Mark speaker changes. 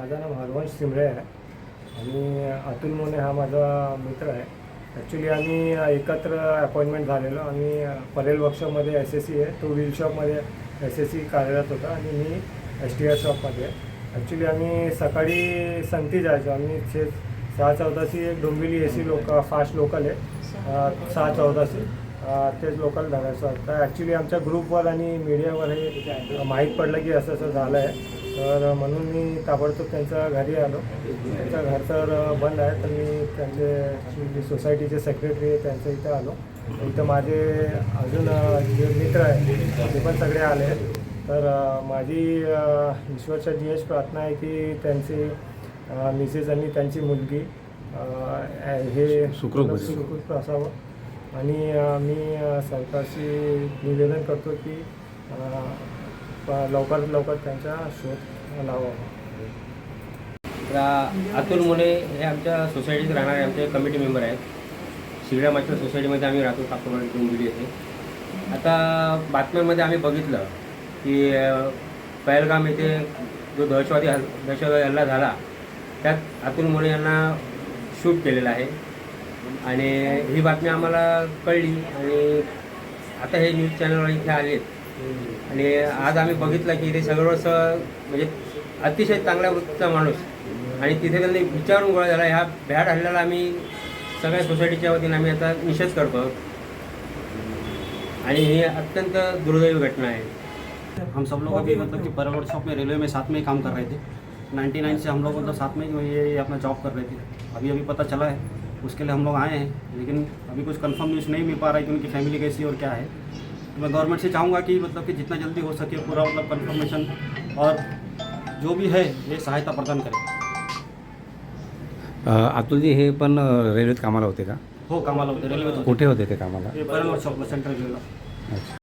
Speaker 1: माझं नाव हरवंश सिमरे आहे. आणि अतुल मोने हा माझा मित्र आहे. ॲक्च्युली आम्ही एकत्र अपॉइंटमेंट झालेलो. आम्ही परेल वर्कशॉपमध्ये एस एस सी आहे. तो व्हील शॉपमध्ये एस एस सी कार्यरत होता. आणि मी एस टी आर शॉपमध्ये ॲक्च्युली आम्ही सकाळी संती जायचो. आम्ही छे सहा चौदाशी एक डोंबिवली ए सी लोक फास्ट लोकल आहे. सहा चौदाशी तेच लोकल धरायचं आता ॲक्च्युली आमच्या ग्रुपवर आणि मीडियावर हे माहीत पडलं की असं असं झालं आहे तर म्हणून मी ताबडतोब त्यांच्या घरी आलो. त्यांचं घर तर बंद आहे तर मी त्यांचे सोसायटीचे सेक्रेटरी आहे त्यांच्या इथं आलो. इथं माझे अजून जे मित्र आहेत ते पण सगळे आले आहेत. तर माझी ईश्वरच्या जीएस प्रार्थना आहे की त्यांची मिसेस आणि त्यांची मुलगी हे
Speaker 2: सुखरूप असावं.
Speaker 1: सुखरूप असावं. आणि मी सरकारशी निवेदन करतो की लवकरात लवकर त्यांचा शोध लावावा.
Speaker 3: तर अतुल मुले हे आमच्या सोसायटीत राहणारे आमचे कमिटी मेंबर आहेत. शिगड्या सोसायटीमध्ये आम्ही राहतो काकोबाड डोंबिवली येथे. आता बातम्यांमध्ये आम्ही बघितलं की पहलगाम येथे जो दहशतवादी हल दहशतवादी हल्ला झाला त्यात अतुल मुले यांना शूट केलेलं आहे. आणि ही बातमी आम्हाला कळली आणि आता हे न्यूज चॅनलवर इथे आलेत. आणि आज आम्ही बघितलं की ते सगळं असं म्हणजे अतिशय चांगल्या वृत्तीचा माणूस. आणि तिथे त्यांनी विचारून गोळा झाला ह्या भ्याड हल्ल्याला आम्ही सगळ्या सोसायटीच्या वतीने आम्ही आता निषेध करतो. आणि ही अत्यंत दुर्दैवी घटना आहे.
Speaker 4: हम सब लोग अभी मतलब कि परल शॉप में रेलवे में साथ में ही काम कर रहे थे। 99 से हम लोग मतलब साथ में ही ये अपना जॉब कर रहे थे। अभी अभी पता चला है उसके लिए हम लोग आए हैं लेकिन अभी कुछ कंफर्म न्यूज़ नहीं मिल पा रहा है कि उनकी फैमिली कैसी और क्या है। मैं गवर्नमेंट से चाहूँगा कि मतलब कि जितना जल्दी हो सके पूरा मतलब कंफर्मेशन और जो भी है ये सहायता प्रदान करें।
Speaker 2: अतुलजी हे पण रेल्वेत कामाला होते का?
Speaker 4: हो कामाला होते रेल्वे
Speaker 2: कुठे होते ते कामाला?
Speaker 4: सेंट्रल रेल्वेला
Speaker 2: अच्छा.